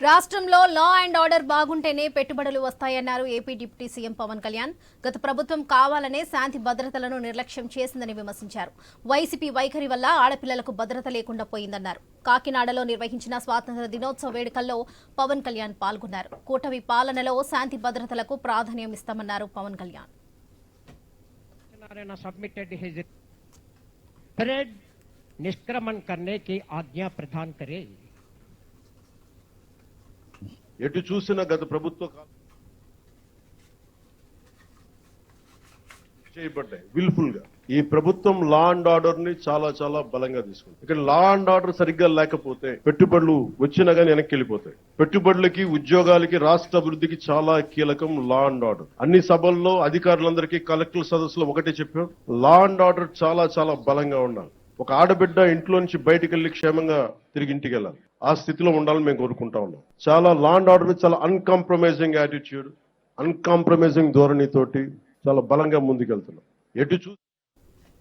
రాష్ట్రంలో law and order బాగుంటేనే పెట్టుబడులు వస్తాయన్నారు AP deputy CM Pawan Kalyan గత ప్రభుత్వం కావాలనే శాంతి భద్రతలను నిర్లక్ష్యం చేసిందని విమర్శించారు వైసీపీ వైఖరి వల్ల ఆడపిల్లలకు భద్రత లేకుండా పోయిందన్నారు కాకినాడలో నిర్వహించిన స్వాతంత్ర దినోత్సవ వేడుకల్లో పవన్ కళ్యాణ్ పాల్గొన్నారు కూటమి పాలనలో శాంతి భద్రతలకు ప్రాధాన్యం ఇస్తామన్నారు Pawan Kalyan Narayan submitted his parade निष्क्रमण करने की आज्ञा प्रदान करे ఎటు చూసినా గత ప్రభుత్వ కాలం చేయబడ్డాయి విల్ఫుల్గా ఈ ప్రభుత్వం లా అండ్ ఆర్డర్ని చాలా చాలా బలంగా తీసుకుంది. ఇక్కడ లా అండ్ ఆర్డర్ సరిగ్గా లేకపోతే పెట్టుబడులు వచ్చినా కానీ వెనక్కి వెళ్ళిపోతాయి పెట్టుబడులకి ఉద్యోగాలకి రాష్ట్ర అభివృద్ధికి చాలా కీలకం లా అండ్ ఆర్డర్ అన్ని సభల్లో అధికారులందరికీ కలెక్టర్ సదస్సులో ఒకటే చెప్పాం. లా అండ్ ఆర్డర్ చాలా చాలా బలంగా ఉండాలి. ఒక ఆడబిడ్డ ఇంట్లో నుంచి బయటికి వెళ్ళి క్షేమంగా తిరిగి ఇంటికి వెళ్ళాలి. ఆ స్థితిలో ఉండాలని మేము కోరుకుంటా ఉన్నాం. చాలా లాండ్ ఆర్డర్ చాలా అన్కాంప్రమైజింగ్ యాటిట్యూడ్ అన్కాంప్రమైజింగ్ ధోరణితోటి చాలా బలంగా ముందుకెళ్తున్నాం. ఎటు చూ